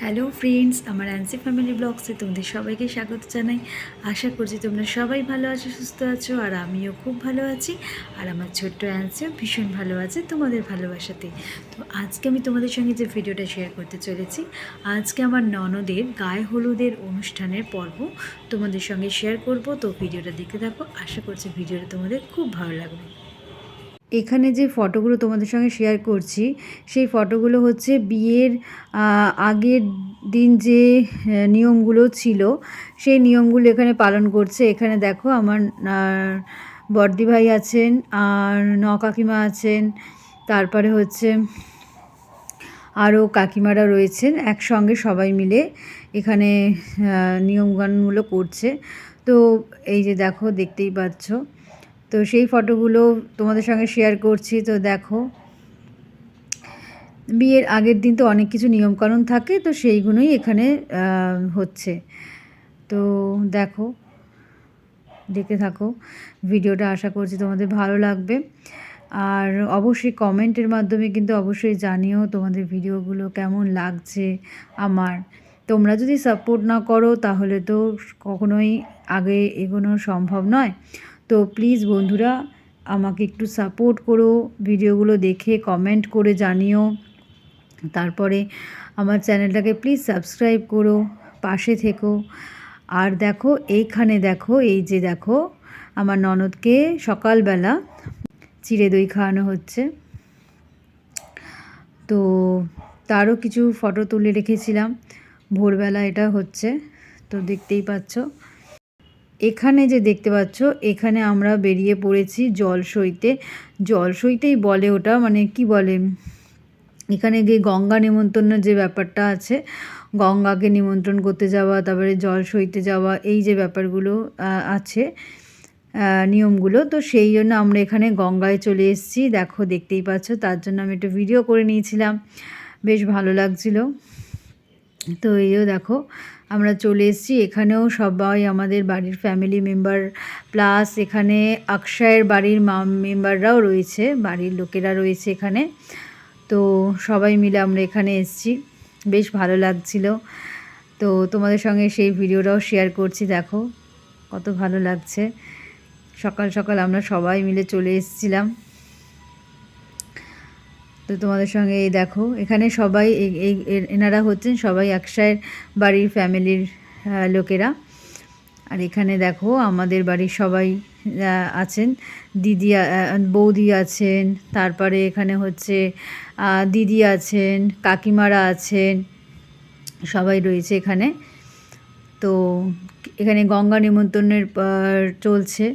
Hello friends, আমার অ্যান্সি family ব্লগসে তোমাদের সবাইকে স্বাগত জানাই। আশা করছি তোমরা সবাই ভালো আছো, সুস্থ আছো, আর আমিও খুব ভালো আছি। আর আমার ছোট্ট অ্যান্সিও ভীষণ ভালো আছে তোমাদের ভালোবাসাতে। তো আজকে আমি তোমাদের সঙ্গে যে ভিডিওটা শেয়ার করতে চলেছি, আজকে আমার ননদের গায়ে হলুদের অনুষ্ঠানের পর্ব তোমাদের সঙ্গে শেয়ার করব। তো ভিডিওটা দেখতে থাকো, আশা করছি ভিডিওটা তোমাদের খুব ভালো লাগবে। এখানে যে ফটোগুলো তোমাদের সঙ্গে শেয়ার করছি সেই ফটোগুলো হচ্ছে বিয়ের আগের দিন যে নিয়মগুলো ছিল সেই নিয়মগুলো এখানে পালন করছে। এখানে দেখো আমার বর্দি ভাই আছেন আর ন কাকিমা আছেন তারপরে হচ্ছে আরও কাকিমারা রয়েছেন একসঙ্গে সবাই মিলে এখানে আহ, নিয়মকানুনগুলো করছে। তো এই যে দেখো দেখতেই পাচ্ছ। তো সেই ফটোগুলো তোমাদের সঙ্গে শেয়ার করছি, তো দেখো। বিয়ের আগের দিন তো অনেক কিছু নিয়মকানুন থাকে, তো সেইগুলোই এখানে হচ্ছে। তো দেখো, দেখতে থাকো, ভিডিওটা আশা করছি তোমাদের ভালো লাগবে। আর অবশ্যই কমেন্টের মাধ্যমে কিন্তু অবশ্যই জানিও তোমাদের ভিডিওগুলো কেমন লাগছে আমার। তোমরা যদি সাপোর্ট না করো, তাহলে তো কখনোই আগে এগোনো সম্ভব নয়। তো প্লিজ বন্ধুরা, আমাকে একটু সাপোর্ট করো, ভিডিওগুলো দেখে কমেন্ট করে জানিও। তারপরে আমার চ্যানেলটাকে প্লিজ সাবস্ক্রাইব করো, পাশে থেকো। আর দেখো, এইখানে দেখো, এই যে দেখো, আমার ননদকে সকালবেলা চিড়ে দই খাওয়ানো হচ্ছে। তো তারও কিছু ফটো তুলে রেখেছিলাম। ভোরবেলা এটা হচ্ছে, তো দেখতেই পাচ্ছ। এখানে যে দেখতে পাচ্ছ, এখানে আমরা বেরিয়ে পড়েছি জল সইতে জল সইতেই বলে ওটা মানে কি বলে? এখানে গিয়ে গঙ্গা নিমন্ত্রণ যে ব্যাপারটা আছে, গঙ্গাকে নিমন্ত্রণ করতে যাওয়া, তারপরে জল সইতে যাওয়া, এই যে ব্যাপারগুলো আছে নিয়মগুলো। তো সেই জন্য আমরা এখানে গঙ্গায় চলে এসেছি। দেখো, দেখতেই পাচ্ছ, তার জন্য আমি একটু ভিডিও করে নিয়েছিলাম। বেশ ভালো লাগছিল। তো এইও দেখো আমরা চলে এসেছি। এখানেও সবাই আমাদের বাড়ির ফ্যামিলি মেম্বার প্লাস এখানে অক্ষয়ের বাড়ির মা মেম্বাররাও রয়েছে, বাড়ির লোকেরা রয়েছে এখানে। তো সবাই মিলে আমরা এখানে এসেছি। বেশ ভালো লাগছিল। তো তোমাদের সঙ্গে সেই ভিডিওটাও শেয়ার করছি, দেখো। কত ভালো লাগছে। সকাল সকাল আমরা সবাই মিলে চলে এসেছিলাম। তো তোমাদের সঙ্গে এই দেখো, এখানে সবাই এই- এনারা হচ্ছেন সবাই একসায়ের বাড়ির ফ্যামিলির লোকেরা। আর এখানে দেখো আমাদের বাড়ির সবাই আছেন। দিদি বৌদি আছেন, তারপরে এখানে হচ্ছে দিদি আছেন, কাকিমারা আছেন, সবাই রয়েছে এখানে। তো এখানে গঙ্গা নিমন্ত্রণের চলছে।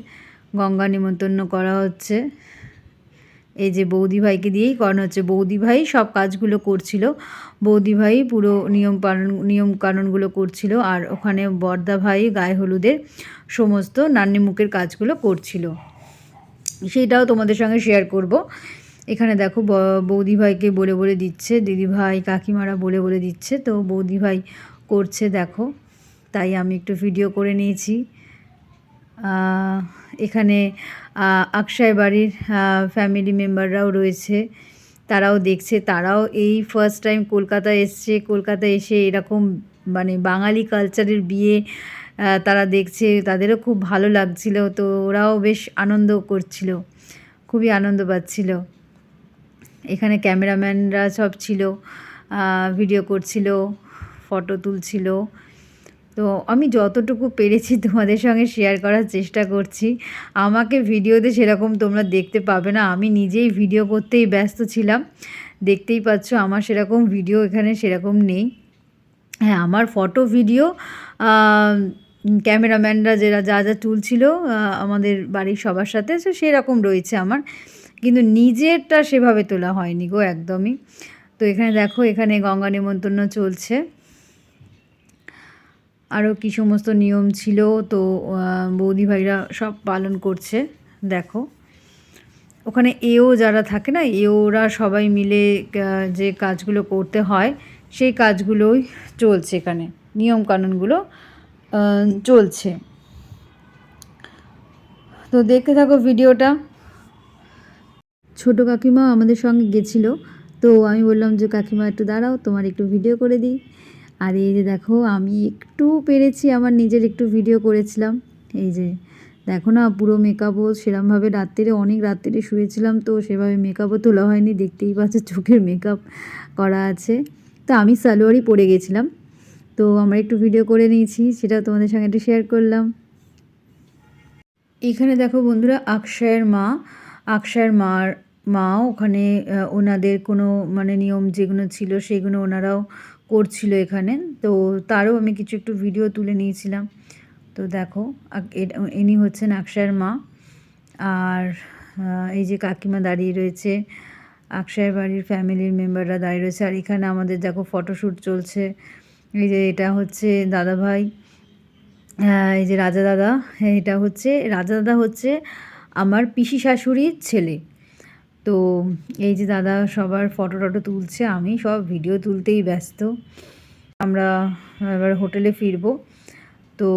গঙ্গা নিমন্ত্রণ করা হচ্ছে। এই যে বৌদি ভাইকে দিয়েই করানো হচ্ছে বৌদি ভাই সব কাজগুলো করছিল। বৌদি ভাই পুরো নিয়ম পালন, নিয়ম কানুনগুলো করছিল আর ওখানে বর্দা ভাই, গায়ে হলুদের সমস্ত নান্নিমুখের কাজগুলো করছিল। সেইটাও তোমাদের সঙ্গে শেয়ার করব। এখানে দেখো ব- বৌদি ভাইকে বলে বলে দিচ্ছে, দিদি ভাই, কাকিমারা বলে বলে দিচ্ছে। তো বৌদি ভাই করছে, দেখো। তাই আমি একটু ভিডিও করে নিয়েছি। এখানে আহ, আকশায় বাড়ির ফ্যামিলি মেম্বাররাও রয়েছে। তারাও দেখছে তারাও এই ফার্স্ট টাইম কলকাতা এসছে। কলকাতা এসে এরকম মানে বাঙালি কালচারের বিয়ে তারা দেখছে। তাদেরও খুব ভালো লাগছিল। তো ওরাও বেশ আনন্দ করছিল। খুবই আনন্দ পাচ্ছিল। এখানে ক্যামেরাম্যানরা সব ছিল ভিডিও করছিল ফটো তুলছিল। তো আমি যতটুকু পেরেছি তোমাদের সঙ্গে শেয়ার করার চেষ্টা করছি। আমাকে ভিডিওতে সেরকম তোমরা দেখতে পাবে না। আমি নিজেই ভিডিও করতেই ব্যস্ত ছিলাম। দেখতেই পাচ্ছ আমার সেরকম ভিডিও এখানে সেরকম নেই। হ্যাঁ আমার ফটো ভিডিও ক্যামেরাম্যানরা যারা, যা যা তুলছিল আমাদের বাড়ির সবার সাথে, তো সেরকম রয়েছে আমার। কিন্তু নিজেরটা সেভাবে তোলা হয়নি গো একদমই। তো এখানে দেখো, এখানে গঙ্গা নিমন্ত্রণ চলছে। আরও কী সমস্ত নিয়ম ছিল, তো বৌদি ভাইরা সব পালন করছে, দেখো। ওখানে এও যারা থাকে না, এওরা সবাই মিলে যে কাজগুলো করতে হয়, সেই কাজগুলোই চলছে এখানে। নিয়ম কানুনগুলো চলছে। তো দেখতে থাকো ভিডিওটা। ছোটো কাকিমা আমাদের সঙ্গে গেছিল, তো আমি বললাম যে, কাকিমা, একটু দাঁড়াও, তোমার একটু ভিডিও করে দিই। আর এই যে দেখো, আমি একটু পেরেছি, আমার নিজের একটু ভিডিও করেছিলাম। এই যে, দেখো না, পুরো মেকআপও সেরমভাবে রাত্রিরে, অনেক রাত্রিরে শুয়েছিলাম তো, সেভাবে মেকআপও তোলা হয়নি, দেখতেই পাচ্ছ চোখের মেকআপ করা আছে। তো আমি সালোয়ারই পরে গেছিলাম। তো আমরা একটু ভিডিও করে নিয়েছি, সেটা তোমাদের সঙ্গে একটু শেয়ার করলাম। এখানে দেখো বন্ধুরা, আকশায়ের মা। আকশায়ের মার, মা ওখানে ওনাদের কোনো মানে নিয়ম যেগুলো ছিল, সেগুলো ওনারাও করছিল এখানে। তো তারও আমি কিছু একটু ভিডিও তুলে নিয়েছিলাম। তো দেখো ইনি হচ্ছেন আকশায়ের মা। আর এই যে কাকিমা দাঁড়িয়ে রয়েছে আকশায়ের বাড়ির ফ্যামিলির মেম্বাররা দাঁড়িয়ে রয়েছে। আর এখানে আমাদের দেখো ফটোশ্যুট চলছে। এই যে এটা হচ্ছে দাদাভাই এই যে রাজা দাদা এটা হচ্ছে, রাজা দাদা হচ্ছে আমার পিসি শাশুড়ির ছেলে। তো এই যে দাদা সবার ফটো টটো তুলছে, আমি সব ভিডিও তুলতেই ব্যস্ত। আমরা এবার হোটেলে ফিরবো। তো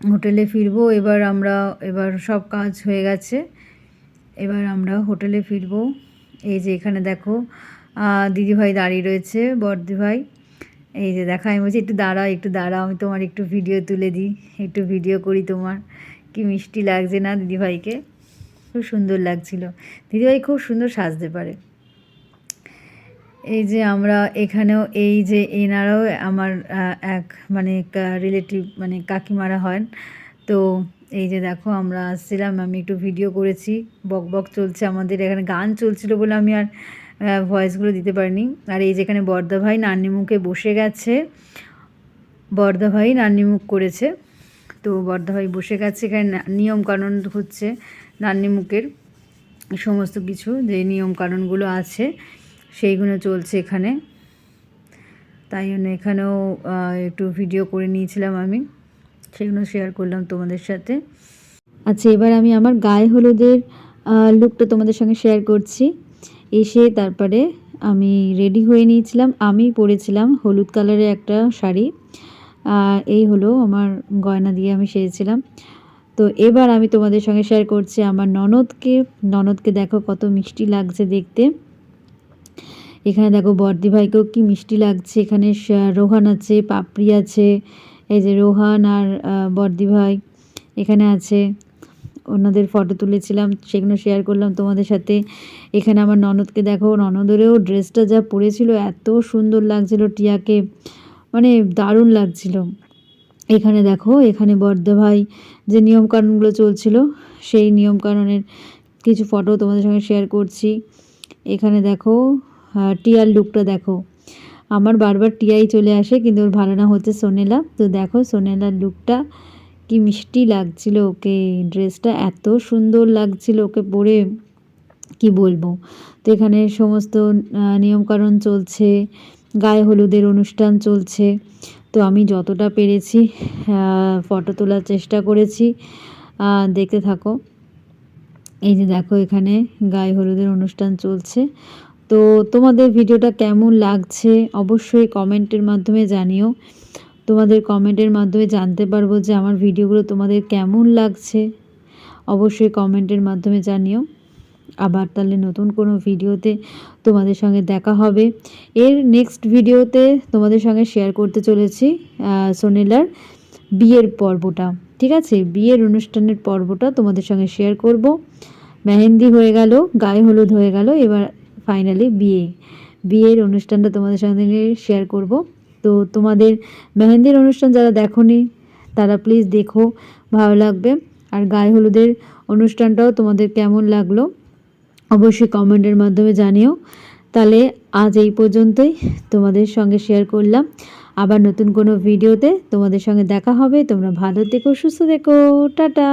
হোটেলে ফিরবো, এবার আমরা, এবার সব কাজ হয়ে গেছে। এবার আমরা হোটেলে ফিরবো। এই যে এখানে দেখো দিদিভাই দাঁড়িয়ে রয়েছে, বড়দিভাই। এই যে দেখা, আমি বলছি, একটু দাঁড়াও একটু দাঁড়াও, আমি তোমার একটু ভিডিও তুলে দিই, একটু ভিডিও করি তোমার। কি মিষ্টি লাগছে না দিদিভাইকে? খুব সুন্দর লাগছিল। দিদিভাই খুব সুন্দর সাজতে পারে। এই যে আমরা এখানেও এই যে এনারাও আমার এক মানে রিলেটিভ মানে কাকিমারা হন। তো এই যে দেখো আমরা আসছিলাম, আমি একটু ভিডিও করেছি, বক বক চলছে আমাদের, এখানে গান চলছিল বলে আমি আর ভয়েসগুলো দিতে পারিনি। আর এই যেখানে বর্দা ভাই নান্নি মুখে বসে গেছে, বর্দা ভাই নান্নি মুখ করেছে। তো বর্দা ভাই বসে গেছে, এখানে না- নিয়ম হচ্ছে নান্নি মুখের সমস্ত কিছু, যে নিয়মকানুনগুলো আছে সেইগুলো চলছে এখানে। তাই জন্য এখানেও একটু ভিডিও করে নিয়েছিলাম আমি, সেগুলো শেয়ার করলাম তোমাদের সাথে। আচ্ছা এবার আমি আমার গায়ে হলুদের লুকটা তোমাদের সঙ্গে শেয়ার করছি। এসে তারপরে আমি রেডি হয়ে নিয়েছিলাম, আমি পরেছিলাম হলুদ কালারের একটা শাড়ি। এই হলো আমার গয়না দিয়ে আমি সেজেছিলাম। তো এবার আমি তোমাদের সঙ্গে শেয়ার করছি আমার ননদকে। ননদকে দেখো কত মিষ্টি লাগছে দেখতে। এখানে দেখো বর্দি ভাইকেও কি মিষ্টি লাগছে। এখানে রোহান আছে, পাপড়ি আছে, এই যে রোহান আর বর্দি ভাই এখানে আছে। ওনাদের ফটো তুলেছিলাম, সেগুলো শেয়ার করলাম তোমাদের সাথে। এখানে আমার ননদকে দেখো, ননদেরও ড্রেসটা যা পরেছিল, এত সুন্দর লাগছিল টিয়াকে। মানে দারুণ লাগছিল। এখানে দেখো, এখানে বর্দা ভাই যে নিয়মকানুনগুলো চলছিল, সেই নিয়মকানুনের কিছু ফটো তোমাদের সঙ্গে শেয়ার করছি। এখানে দেখো টিয়ার লুকটা দেখো। আমার বারবার টিয়াই চলে আসে, কিন্তু ওর ভালো না হচ্ছে সোনেলা। তো দেখো, সোনেলার লুকটা কি মিষ্টি লাগছিল ওকে ড্রেসটা এত সুন্দর লাগছিল ওকে পরে, কি বলব? তো এখানে সমস্ত নিয়মকানুন চলছে। গায়ে হলুদের অনুষ্ঠান চলছে। তো আমি যতটা পেরেছি ফটো তোলার চেষ্টা করেছি। দেখতে থাকো। এই যে দেখো এখানে গায়ে হলুদের অনুষ্ঠান চলছে। তো তোমাদের ভিডিওটা কেমন লাগছে অবশ্যই কমেন্টের মাধ্যমে জানিও। তোমাদের কমেন্টের মাধ্যমে জানতে পারব যে আমার ভিডিওগুলো তোমাদের কেমন লাগছে। অবশ্যই কমেন্টের মাধ্যমে জানিও। আবার তাহলে নতুন কোনো ভিডিওতে তোমাদের সঙ্গে দেখা হবে। এর নেক্সট ভিডিওতে তোমাদের সঙ্গে শেয়ার করতে চলেছি সোনেলার বিয়ের পর্বটা। ঠিক আছে? বিয়ের অনুষ্ঠানের পর্বটা তোমাদের সঙ্গে শেয়ার করব। মেহেন্দি হয়ে গেল, গায়ে হলুদ হয়ে গেল, এবার ফাইনালি বিয়ে। বিয়ের অনুষ্ঠানটা তোমাদের সঙ্গে শেয়ার করব। তো তোমাদের মেহেন্দির অনুষ্ঠান যারা দেখোনি, তারা প্লিজ দেখো, ভালো লাগবে। আর গায়ে হলুদের অনুষ্ঠানটাও তোমাদের কেমন লাগল? অবশ্যই কমেন্টের মাধ্যমে জানিও। তাহলে আজ এই পর্যন্তই তোমাদের সঙ্গে শেয়ার করলাম। আবার নতুন কোনো ভিডিওতে তোমাদের সঙ্গে দেখা হবে। তোমরা ভালো থেকো, সুস্থ থেকো। টাটা!